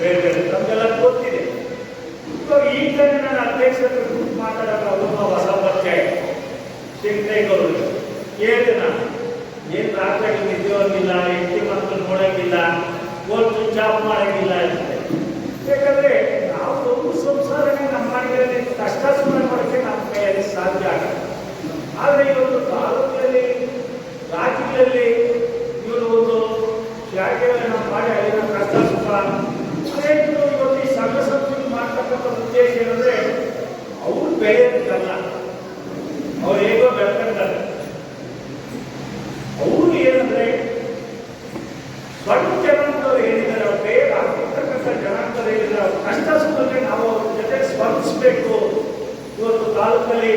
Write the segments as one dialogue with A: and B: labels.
A: ಬೇರೆ ಬೇರೆ ನಮಗೆಲ್ಲ ಗೊತ್ತಿದೆ. ಸೊ ಈ ನಾನು ಅಧ್ಯಕ್ಷರು ಕೂತು ಮಾತಾಡೋಕೆ ಅವ್ರನ್ನ ಹೊಸ ಪರಿಚಯ ಸಿಗ್ತೈಗೌಡರು ಹೇಳಿದೆ ನಾನು. ಏನು ರಾತ್ರಿ ನಿದ್ಯೋಗಿಲ್ಲ ಹೆಂಡತಿ ಮಕ್ಕಳು ನೋಡೋಂಗಿಲ್ಲ ಓದ್ತು ಜಾಬ್ ಮಾಡೋಂಗಿಲ್ಲ ಅಂತ. ಯಾಕಂದರೆ ನಾವು ಸಂಸಾರನೇ ನಮ್ಮ ಮನೆಯಲ್ಲಿ ಕಷ್ಟ ಸುಮ್ಮನೆ ಮಾಡೋಕ್ಕೆ ನಮ್ಮ ಕೈಯಲ್ಲಿ ಸಾಧ್ಯ ಆಗಲ್ಲ. ಆದರೆ ಇವತ್ತು ತಾಲೂಕಲ್ಲಿ ರಾಜ್ಯಗಳಲ್ಲಿ ತಾಲೂಕಲ್ಲಿ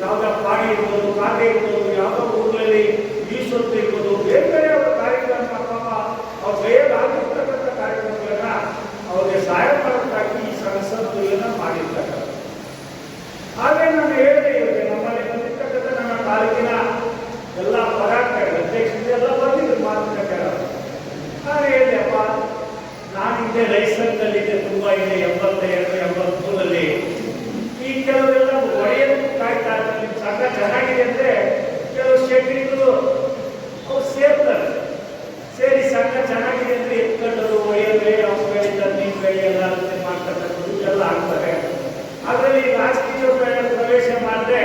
A: ಯಾವ್ದೋ ಪಾಡಿ ಇರ್ಬೋದು ಕಾಟೆ ಇರ್ಬೋದು, ಯಾವುದೋ ಊರಲ್ಲಿ ಈಶ್ವತ್ತು ಇರ್ಬೋದು ಬೇರೆ ಬೇರೆ ಅವರ ಕಾರ್ಯಕ್ರಮ ಪಾಪ ಬೇರೆ ಬೇಗ ಆಗಿರ್ತಕ್ಕಂಥ ಕಾರ್ಯಕ್ರಮಗಳನ್ನ ಅವ್ರಿಗೆ ಸಹಾಯ ಮಾಡೋದಕ್ಕಾಗಿ ಈ ಸಂಸತ್ತು ಮಾಡಿರ್ತಕ್ಕಂಥ ಹಾಗೆ ನಾನು ಹೇಳಿದೆ ಇವರಿಗೆ ನಮ್ಮಲ್ಲಿ ಬಂದಿರ್ತಕ್ಕಂಥ ನನ್ನ ತಾಲೂಕಿನ ಎಲ್ಲ ಪರಾಕ್ರಮ ಅಧ್ಯಕ್ಷರು ಎಲ್ಲ ಬಂದಿದ್ರು ಮಾತುಕತೆ ನಾನು ಹೇಳಿದೆಪ್ಪ ನಾನು ಹಿಂದೆ ಲೈಸೆನ್ಸಲ್ಲಿದ್ದೆ ತುಂಬ ಇದೆ ಎಂಬತ್ತೆರಡು ಎಂಬತ್ಮೂರಲ್ಲಿ ಈ ಕೆಲವೆಲ್ಲ ಒಡೆಯಲು ಕಾಯ್ತಾ ಇರ್ತಾರೆ ನಿಮ್ಮ ಸಂಘ ಚೆನ್ನಾಗಿದೆ ಅಂದ್ರೆ ಕೆಲವು ಶೆಟ್ರಿಗಳು ಅವ್ರು ಸೇರ್ತಾರೆ ಸೇರಿ ಸಂಘ ಚೆನ್ನಾಗಿದೆ ಅಂದ್ರೆ ಎತ್ಕೊಂಡರು ಒಯ್ಯದೆ ಅವ್ರು ಬೆಳೀತಾರೆ ನೀವು ಬೆಳೆಯಲ್ಲ ಅಂತ ಮಾಡ್ತಕ್ಕಂಥದ್ದು ಎಲ್ಲ ಆಗ್ತಾರೆ ಅದರಲ್ಲಿ ರಾಜಕೀಯ ಪ್ರ- ಪ್ರವೇಶ ಮಾಡಿದ್ರೆ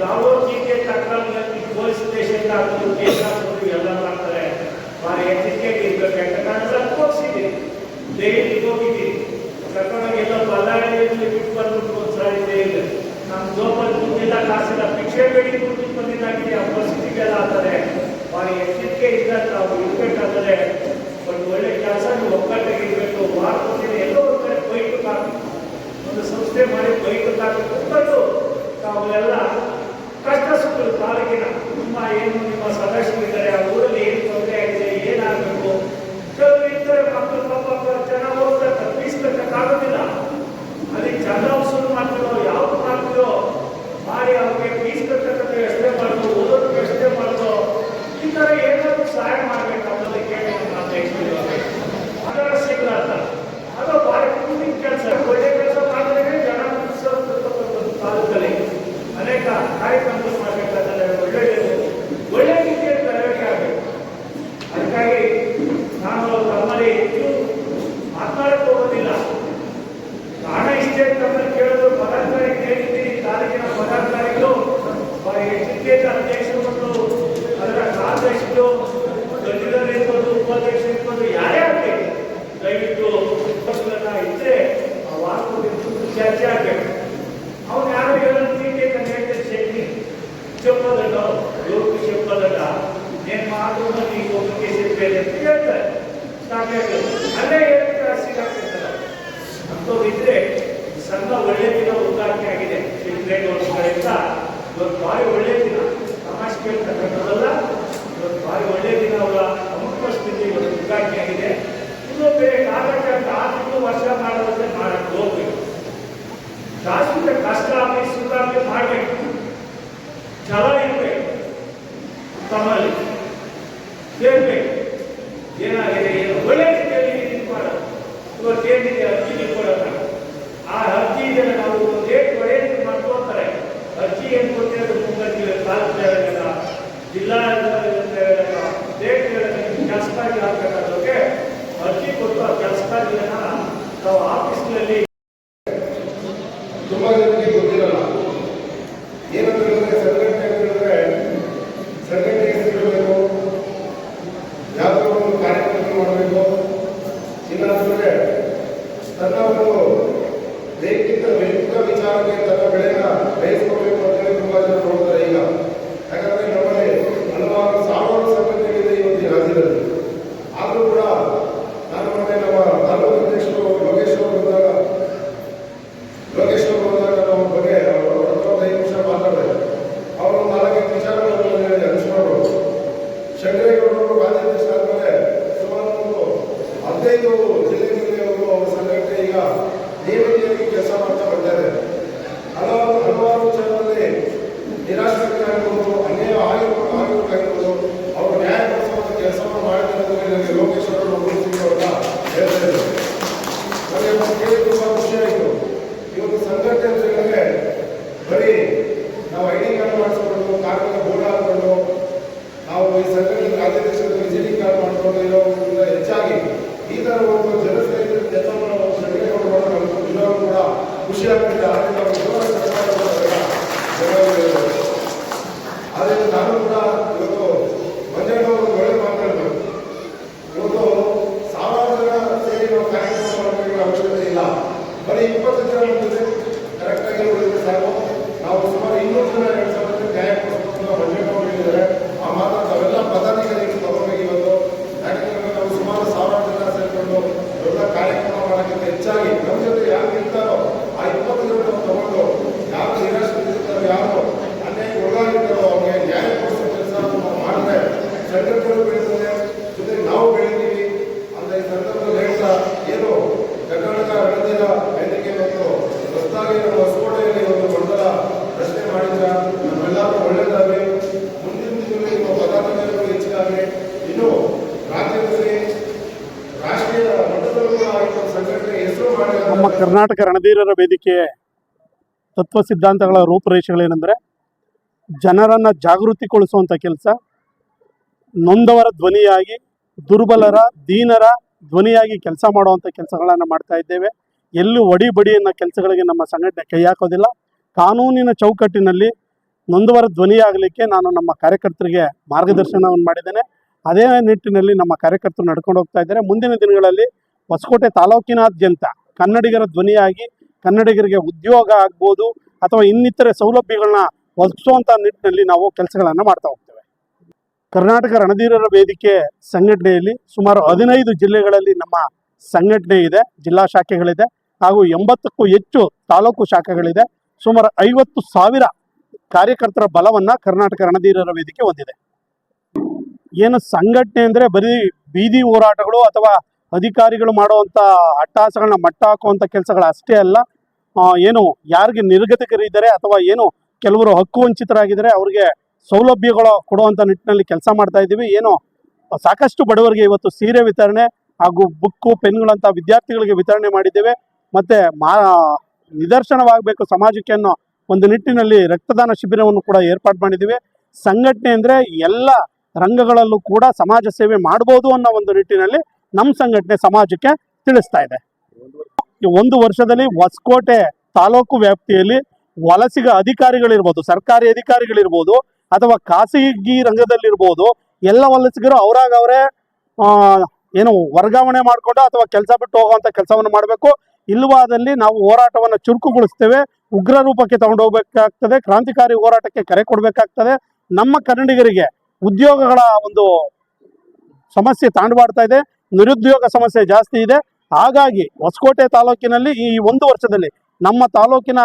A: ಯಾವ ಚೀಟಿಗೆ ತಕ್ಕಂಗೆ ಪೊಲೀಸ್ ಸ್ಟೇಷನ್ ಆಗ್ಬೋದು ಕೇಸ್ ಆಗ್ಬೋದು ಎಲ್ಲ ಮಾಡ್ತಾರೆ ಭಾರಿ ಎಚ್ಚರಿಕೆಗೆ ಇರ್ಬೇಕು ನಾನೆಲ್ಲ ತೋರಿಸಿದ್ದೀನಿ ದೆಹಲಿಗೆ ಹೋಗಿದ್ದೀನಿ ಕರ್ಕೊಂಡೋಗಿ ಎಲ್ಲ ಬಳ್ಳಾರಿಯಲ್ಲಿ ಬಿಟ್ಟು ಬಂದ್ಬಿಟ್ಟು ಒಂದು ಸಾರಿ ದೆಹಲಿ ನಮ್ಮ ಜೋಬಲ್ಲಿ ದುಡ್ಡಿಲ್ಲ ಕಾಸಿಲ್ಲ. ಭಿಕ್ಷೆ ಬೇಡಿ ದುಡ್ಡು ಬಂದಿದ್ದಾಗಿದೆ ಆ ಪರಿಸ್ಥಿತಿಗೆಲ್ಲ ಆಗ್ತದೆ. ಭಾರಿ ಎಚ್ಚರಿಕೆ ಇದ್ದ ನಾವು ಇರ್ಬೇಕಾದ್ರೆ ಒಂದು ಒಳ್ಳೆ ಕೆಲಸ ನೀವು ಒಗ್ಗಟ್ಟಿಗೆ ಇರಬೇಕು. ವಾರಕ್ಕೊಂದಿನ ಎಲ್ಲೋ ಒಂದು ಕಡೆ ಬೈಕ್ ಹಾಕಬೇಕು ಒಂದು ಸಂಸ್ಥೆ ಮಾಡಿ ಬೈಕ್ ಹಾಕಬೇಕು ಒಬ್ಬಟ್ಟು ತಾವೆಲ್ಲ ಕಷ್ಟ ಸುತ್ತಲು ತಾಲೂಕಿನ ನಿಮ್ಮ ಏನು ನಿಮ್ಮ ಸದಸ್ಯರಿದ್ದಾರೆ ಆ ಊರಲ್ಲಿ ಏನು ತೊಂದರೆ ಆಗಿದೆ ಏನಾಗಬೇಕು ಕೆಲವರು ಇರ್ತಾರೆ ಮಕ್ಕಳು ಪಾಪ ಚೆನ್ನಾಗಿ ಓದ್ತಾರೆ ಫೀಸ್ ಕಟ್ಟಕ್ಕಾಗೋದಿಲ್ಲ ಅದಕ್ಕೆ ಚಂದ ವಸೂಲು ಮಾಡ್ತಿರೋ ಯಾವ್ದು ಮಾಡ್ತಿರೋ ಮಾಡಿ ಅವ್ರಿಗೆ ಫೀಸ್ ಕಟ್ಟಕ್ಕೆ ಎಷ್ಟೇ ಮಾಡೋದು ಓದೋದಕ್ಕೆ ಎಷ್ಟೇ ಮಾಡೋದು ಈ ಥರ ಏನಾದ್ರು ಸಹಾಯ ಮಾಡಬೇಕು ಅನ್ನೋದಕ್ಕೆ ಮಾತಾಡ್ತಿದ್ದಾರೆ ಅದರ ಸಿಗಲ್ಲ ಅಂತ ಅದು ಭಾರಿ ಮುಂದಿನ ಕೆಲಸ ಒಳ್ಳೆ ಕೆಲಸ ಮಾಡಿದ್ರೆ ಜನ ಉತ್ಸವ ತಾಲೂಕಲ್ಲಿ ಅನೇಕ ಕಾರ್ಯಕ್ರಮಗಳು ಮಾಡಬೇಕಾದ್ರೆ ಒಳ್ಳೆ ಒಳ್ಳೆ ರೀತಿಯಲ್ಲಿ ತರಬೇತಿ ಆಗಬೇಕು ಅದಕ್ಕಾಗಿ ನಾನು ತಮ್ಮಲ್ಲಿ ಹೆಚ್ಚು ಮಾತನಾಡಕ್ಕೆ ಹೋಗೋದಿಲ್ಲ ತಮ್ಮನ್ನು ಕೇಳಿದ್ರು ಪದಾಧಿಕಾರಿ ಕೇಳಿದ್ದೀನಿ ತಾಲೂಕಿನ ಪದಾಧಿಕಾರಿಗಳು ಎಜುಕೇಟ್ ಅಧ್ಯಕ್ಷರು ಅದರ ಕಾರ್ಯದರ್ಶಿಗಳು ಗಣ್ಯರಲ್ಲಿ ಇರ್ಬೋದು, ಉಪಾಧ್ಯಕ್ಷರು ಇರ್ಬೋದು, ಯಾರೇ ಆಗಲಿ ದಯವಿಟ್ಟು ಪಕ್ಷಗಳನ್ನ ಇದ್ರೆ ಆ ಚರ್ಚೆ ಆಗಬೇಕು. ಅವನು ಯಾರು ಹೇಳೋದು ಅಂತ ಹೇಳ್ತಾರೆ ಚಪ್ಪದಲ್ಲ ಯೋಗ ಚಪ್ಪದಲ್ಲ ಏನು ಮಾಡಿದ್ರು ನೀವು ಒಬ್ಬರಿಗೆ ಸಿಗ್ಬೇಡಿ ಅಂತ ಇದ್ರೆ ಸಂಘ ಒಳ್ಳೆ ದಿನ ಉದ್ಘಾಟನೆ ಆಗಿದೆ. ಅವ್ರ ಕಡೆಯಿಂದ ಇವತ್ತು ಭಾರಿ ಒಳ್ಳೆ ದಿನ. ತಮಾಷೆ ಕೇಳ್ತಕ್ಕಂಥದ್ದಲ್ಲ. ಇವತ್ತು ಭಾರಿ ಒಳ್ಳೆ ದಿನ ಅವರ
B: ನನಗೆ ಲೋಕೇಶ್ ಅವರು ಸಿಗೋಲ್ಲ ತುಂಬ ಖುಷಿ ಆಯಿತು ಇವತ್ತು ಬರೀ ನಾವು ಐ ಡಿ ಕಾರ್ಡ್ ಮಾಡಿಸ್ಕೊಂಡು ಕಾರ್ಮಿಕ ಬೋರ್ಡ್ ಹಾಕೊಂಡು ನಾವು ಈ ಸಂಘಟನೆ ಕಾರ್ಯಾಧ್ಯಕ್ಷರು ವಿಸಿಟಿಂಗ್ ಕಾರ್ಡ್ ಮಾಡಿಕೊಂಡು ಹೆಚ್ಚಾಗಿ ಈ ಥರ ಒಂದು ಜನಸ್ನೇಹಿತರ ಕೆಲಸವನ್ನು ನಾವು ಸಂಘಟನೆ ಮಾಡೋದು ಕೂಡ ಖುಷಿ
C: ಆಗ್ತಿದೆ ಕರ್ನಾಟಕ ರಣಧೀರರ ವೇದಿಕೆ ತತ್ವ ಸಿದ್ಧಾಂತಗಳ ರೂಪುರೇಷೆಗಳೇನೆಂದರೆ ಜನರನ್ನು ಜಾಗೃತಿಗೊಳಿಸುವಂಥ ಕೆಲಸ, ನೊಂದವರ ಧ್ವನಿಯಾಗಿ, ದುರ್ಬಲರ, ದೀನರ ಧ್ವನಿಯಾಗಿ ಕೆಲಸ ಮಾಡುವಂಥ ಕೆಲಸಗಳನ್ನು ಮಾಡ್ತಾ ಇದ್ದೇವೆ. ಎಲ್ಲೂ ಒಡಿ ಬಡಿ ಅನ್ನೋ ಕೆಲಸಗಳಿಗೆ ನಮ್ಮ ಸಂಘಟನೆ ಕೈ ಹಾಕೋದಿಲ್ಲ. ಕಾನೂನಿನ ಚೌಕಟ್ಟಿನಲ್ಲಿ ನೊಂದವರ ಧ್ವನಿಯಾಗಲಿಕ್ಕೆ ನಾನು ನಮ್ಮ ಕಾರ್ಯಕರ್ತರಿಗೆ ಮಾರ್ಗದರ್ಶನವನ್ನು ಮಾಡಿದ್ದೇನೆ. ಅದೇ ನಿಟ್ಟಿನಲ್ಲಿ ನಮ್ಮ ಕಾರ್ಯಕರ್ತರು ನಡ್ಕೊಂಡು ಹೋಗ್ತಾ ಇದ್ದಾರೆ. ಮುಂದಿನ ದಿನಗಳಲ್ಲಿ ಹೊಸಕೋಟೆ ತಾಲೂಕಿನಾದ್ಯಂತ ಕನ್ನಡಿಗರ ಧ್ವನಿಯಾಗಿ ಕನ್ನಡಿಗರಿಗೆ ಉದ್ಯೋಗ ಆಗ್ಬೋದು ಅಥವಾ ಇನ್ನಿತರೆ ಸೌಲಭ್ಯಗಳನ್ನ ಒದಗಿಸುವಂಥ ನಿಟ್ಟಿನಲ್ಲಿ ನಾವು ಕೆಲಸಗಳನ್ನು ಮಾಡ್ತಾ ಹೋಗ್ತೇವೆ. ಕರ್ನಾಟಕ ರಣಧೀರರ ವೇದಿಕೆ ಸಂಘಟನೆಯಲ್ಲಿ ಸುಮಾರು ಹದಿನೈದು ಜಿಲ್ಲೆಗಳಲ್ಲಿ ನಮ್ಮ ಸಂಘಟನೆ ಇದೆ, ಜಿಲ್ಲಾ ಶಾಖೆಗಳಿದೆ ಹಾಗೂ ಎಂಬತ್ತಕ್ಕೂ ಹೆಚ್ಚು ತಾಲೂಕು ಶಾಖೆಗಳಿದೆ. ಸುಮಾರು ಐವತ್ತು ಸಾವಿರ ಕಾರ್ಯಕರ್ತರ ಬಲವನ್ನ ಕರ್ನಾಟಕ ರಣಧೀರರ ವೇದಿಕೆ ಹೊಂದಿದೆ. ಏನು ಸಂಘಟನೆ ಅಂದ್ರೆ ಬರೀ ಬೀದಿ ಹೋರಾಟಗಳು ಅಥವಾ ಅಧಿಕಾರಿಗಳು ಮಾಡುವಂತ ಅಟ್ಟಹಾಸಗಳನ್ನ ಮಟ್ಟ ಹಾಕುವಂಥ ಕೆಲಸಗಳು ಅಷ್ಟೇ ಅಲ್ಲ ಏನು ಯಾರಿಗೆ ನಿರ್ಗತಿಕರಿದ್ದಾರೆ ಅಥವಾ ಏನು ಕೆಲವರು ಹಕ್ಕು ವಂಚಿತರಾಗಿದ್ದರೆ ಅವರಿಗೆ ಸೌಲಭ್ಯಗಳು ಕೊಡುವಂಥ ನಿಟ್ಟಿನಲ್ಲಿ ಕೆಲಸ ಮಾಡ್ತಾ ಇದ್ದೀವಿ. ಏನು ಸಾಕಷ್ಟು ಬಡವರಿಗೆ ಇವತ್ತು ಸೀರೆ ವಿತರಣೆ ಹಾಗೂ ಬುಕ್ಕು ಪೆನ್ಗಳಂಥ ವಿದ್ಯಾರ್ಥಿಗಳಿಗೆ ವಿತರಣೆ ಮಾಡಿದ್ದೇವೆ. ಮತ್ತೆ ಮಾ, ನಿದರ್ಶನವಾಗಬೇಕು ಸಮಾಜಕ್ಕೆ ಅನ್ನೋ ಒಂದು ನಿಟ್ಟಿನಲ್ಲಿ ರಕ್ತದಾನ ಶಿಬಿರವನ್ನು ಕೂಡ ಏರ್ಪಾಡು ಮಾಡಿದ್ದೀವಿ. ಸಂಘಟನೆ ಅಂದರೆ ಎಲ್ಲ ರಂಗಗಳಲ್ಲೂ ಕೂಡ ಸಮಾಜ ಸೇವೆ ಮಾಡ್ಬೋದು ಅನ್ನೋ ಒಂದು ನಿಟ್ಟಿನಲ್ಲಿ ನಮ್ಮ ಸಂಘಟನೆ ಸಮಾಜಕ್ಕೆ ತಿಳಿಸ್ತಾ ಇದೆ. ಒಂದು ವರ್ಷದಲ್ಲಿ ಹೊಸಕೋಟೆ ತಾಲೂಕು ವ್ಯಾಪ್ತಿಯಲ್ಲಿ ವಲಸಿಗ ಅಧಿಕಾರಿಗಳಿರ್ಬೋದು, ಸರ್ಕಾರಿ ಅಧಿಕಾರಿಗಳಿರ್ಬೋದು, ಅಥವಾ ಖಾಸಗಿ ರಂಗದಲ್ಲಿರ್ಬೋದು, ಎಲ್ಲ ವಲಸಿಗರು ಅವ್ರಾಗ ಅವರೇ ಏನು ವರ್ಗಾವಣೆ ಮಾಡಿಕೊಂಡು ಅಥವಾ ಕೆಲಸ ಬಿಟ್ಟು ಹೋಗುವಂಥ ಕೆಲಸವನ್ನು ಮಾಡಬೇಕು. ಇಲ್ಲವಾದಲ್ಲಿ ನಾವು ಹೋರಾಟವನ್ನು ಚುರುಕುಗೊಳಿಸ್ತೇವೆ. ಉಗ್ರ ರೂಪಕ್ಕೆ ತಗೊಂಡು ಹೋಗ್ಬೇಕಾಗ್ತದೆ. ಕ್ರಾಂತಿಕಾರಿ ಹೋರಾಟಕ್ಕೆ ಕರೆ ಕೊಡಬೇಕಾಗ್ತದೆ. ನಮ್ಮ ಕನ್ನಡಿಗರಿಗೆ ಉದ್ಯೋಗಗಳ ಒಂದು ಸಮಸ್ಯೆ ತಾಂಡವಾಡ್ತಾ ಇದೆ. ನಿರುದ್ಯೋಗ ಸಮಸ್ಯೆ ಜಾಸ್ತಿ ಇದೆ. ಹಾಗಾಗಿ ಹೊಸಕೋಟೆ ತಾಲೂಕಿನಲ್ಲಿ ಈ ಒಂದು ವರ್ಷದಲ್ಲಿ ನಮ್ಮ ತಾಲೂಕಿನ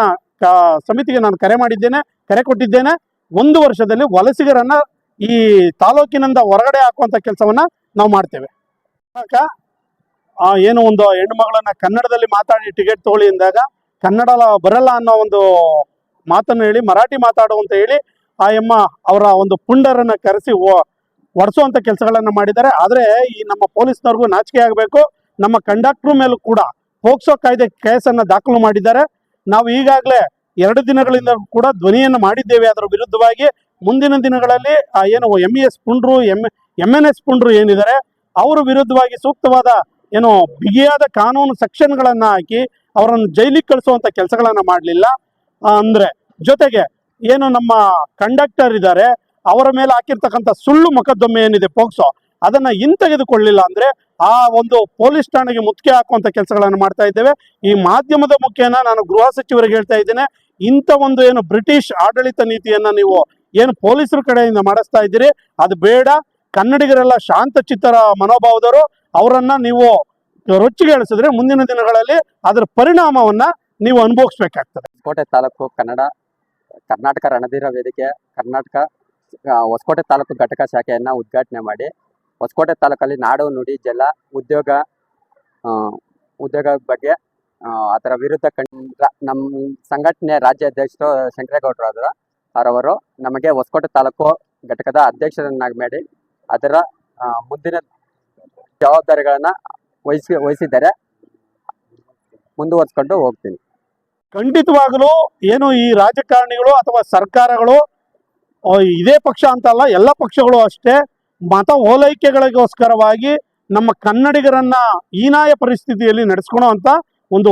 C: ಸಮಿತಿಗೆ ನಾನು ಕರೆ ಮಾಡಿದ್ದೇನೆ, ಕರೆ ಕೊಟ್ಟಿದ್ದೇನೆ. ಒಂದು ವರ್ಷದಲ್ಲಿ ವಲಸಿಗರನ್ನ ಈ ತಾಲೂಕಿನಿಂದ ಹೊರಗಡೆ ಹಾಕುವಂತ ಕೆಲಸವನ್ನ ನಾವು ಮಾಡ್ತೇವೆ. ಏನು ಒಂದು ಹೆಣ್ಣು ಮಗಳನ್ನ ಕನ್ನಡದಲ್ಲಿ ಮಾತಾಡಿ ಟಿಕೆಟ್ ತಗೊಳ್ಳಿ ಎಂದಾಗ ಕನ್ನಡ ಬರಲ್ಲ ಅನ್ನೋ ಒಂದು ಮಾತನ್ನು ಹೇಳಿ, ಮರಾಠಿ ಮಾತಾಡು ಅಂತ ಹೇಳಿ ಆ ಎಮ್ಮ ಅವರ ಒಂದು ಪುಂಡರನ್ನ ಕರೆಸಿ ಒಡಿಸುವಂತ ಕೆಲಸಗಳನ್ನ ಮಾಡಿದ್ದಾರೆ. ಆದ್ರೆ ಈ ನಮ್ಮ ಪೊಲೀಸ್ನವ್ರಿಗೂ ನಾಚಿಕೆ ಆಗಬೇಕು. ನಮ್ಮ ಕಂಡಕ್ಟರ್ ಮೇಲೂ ಕೂಡ ಪೋಕ್ಸೋ ಕಾಯ್ದೆ ಕೇಸನ್ನ ದಾಖಲು ಮಾಡಿದ್ದಾರೆ. ನಾವು ಈಗಾಗಲೇ ಎರಡು ದಿನಗಳಿಂದ ಕೂಡ ಧ್ವನಿಯನ್ನು ಮಾಡಿದ್ದೇವೆ ಅದರ ವಿರುದ್ಧವಾಗಿ. ಮುಂದಿನ ದಿನಗಳಲ್ಲಿ ಏನು ಎಂ ಇ ಎಸ್ ಪುಂಡ್ರು, ಎಂ ಎಂ ಎನ್ ಎಸ್ ಪುಂಡ್ರು ಏನಿದ್ದಾರೆ, ಅವರ ವಿರುದ್ಧವಾಗಿ ಸೂಕ್ತವಾದ, ಏನು ಬಿಗಿಯಾದ ಕಾನೂನು ಸೆಕ್ಷನ್ಗಳನ್ನು ಹಾಕಿ ಅವರನ್ನು ಜೈಲಿಗೆ ಕಳಿಸುವಂತ ಕೆಲಸಗಳನ್ನು ಮಾಡಲಿಲ್ಲ. ಅಂದ್ರೆ ಜೊತೆಗೆ, ಏನು ನಮ್ಮ ಕಂಡಕ್ಟರ್ ಇದ್ದಾರೆ ಅವರ ಮೇಲೆ ಹಾಕಿರ್ತಕ್ಕಂಥ ಸುಳ್ಳು ಮೊಕದ್ದಮೆ ಏನಿದೆ ಪೋಕ್ಸೋ, ಅದನ್ನ ಹಿಂತೆಗೆದುಕೊಳ್ಳಿಲ್ಲ ಅಂದ್ರೆ ಆ ಒಂದು ಪೊಲೀಸ್ ಠಾಣೆಗೆ ಮುತ್ತಿಗೆ ಹಾಕುವಂತ ಕೆಲಸಗಳನ್ನು ಮಾಡ್ತಾ ಇದ್ದೇವೆ. ಈ ಮಾಧ್ಯಮದ ಮುಖೇನ ನಾನು ಗೃಹ ಸಚಿವರಿಗೆ ಹೇಳ್ತಾ ಇದ್ದೇನೆ. ಇಂಥ ಒಂದು ಏನು ಬ್ರಿಟಿಷ್ ಆಡಳಿತ ನೀತಿಯನ್ನ ನೀವು ಏನು ಪೊಲೀಸರ ಕಡೆಯಿಂದ ಮಾಡಿಸ್ತಾ ಇದ್ದೀರಿ, ಅದು ಬೇಡ. ಕನ್ನಡಿಗರೆಲ್ಲ ಶಾಂತ ಚಿತ್ತರ ಮನೋಭಾವದವರು. ಅವರನ್ನ ನೀವು ರೊಚ್ಚಿಗೆ ಇಳಿಸಿದ್ರೆ ಮುಂದಿನ ದಿನಗಳಲ್ಲಿ ಅದರ ಪರಿಣಾಮವನ್ನ ನೀವು ಅನುಭವಿಸ್ಬೇಕಾಗ್ತದೆ.
D: ಕೋಟೆ ತಾಲೂಕು ಕನ್ನಡ, ಕರ್ನಾಟಕ ರಣಧೀರ ವೇದಿಕೆ, ಕರ್ನಾಟಕ ಹೊಸಕೋಟೆ ತಾಲೂಕು ಘಟಕ ಶಾಖೆಯನ್ನು ಉದ್ಘಾಟನೆ ಮಾಡಿ. ಹೊಸಕೋಟೆ ತಾಲೂಕಲ್ಲಿ ನಾಡು, ನುಡಿ, ಜಲ, ಉದ್ಯೋಗ ಉದ್ಯೋಗ ಬಗ್ಗೆ ಅದರ ವಿರುದ್ಧ ಕಂಡ ನಮ್ಮ ಸಂಘಟನೆ ರಾಜ್ಯ ಅಧ್ಯಕ್ಷರು ಶಂಕರೇಗೌಡರಾದರು ಅವರವರು ನಮಗೆ ಹೊಸಕೋಟೆ ತಾಲೂಕು ಘಟಕದ ಅಧ್ಯಕ್ಷರನ್ನಾಗಿ ಮಾಡಿ ಅದರ ಮುಂದಿನ ಜವಾಬ್ದಾರಿಗಳನ್ನು ವಹಿಸಿ, ವಹಿಸಿದ್ದಾರೆ. ಮುಂದುವರಿಸ್ಕೊಂಡು ಹೋಗ್ತೀನಿ.
C: ಖಂಡಿತವಾಗಲೂ ಏನು ಈ ರಾಜಕಾರಣಿಗಳು ಅಥವಾ ಸರ್ಕಾರಗಳು ಇದೇ ಪಕ್ಷ ಅಂತಲ್ಲ, ಎಲ್ಲ ಪಕ್ಷಗಳು ಅಷ್ಟೇ. ಮತ ಓಲೈಕೆಗಳಿಗೋಸ್ಕರವಾಗಿ ನಮ್ಮ ಕನ್ನಡಿಗರನ್ನ ಹೀನಾಯ ಪರಿಸ್ಥಿತಿಯಲ್ಲಿ ನಡೆಸ್ಕೊಳೋ ಅಂತ ಒಂದು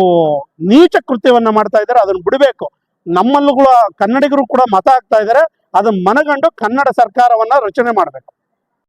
C: ನೀಚ ಕೃತ್ಯವನ್ನ ಮಾಡ್ತಾ ಇದ್ದಾರೆ, ಅದನ್ನು ಬಿಡಬೇಕು. ನಮ್ಮಲ್ಲೂ ಕೂಡ ಕನ್ನಡಿಗರು ಕೂಡ ಮತ ಆಗ್ತಾ ಇದ್ದಾರೆ, ಅದನ್ನ ಮನಗಂಡು ಕನ್ನಡ ಸರ್ಕಾರವನ್ನ ರಚನೆ ಮಾಡಬೇಕು.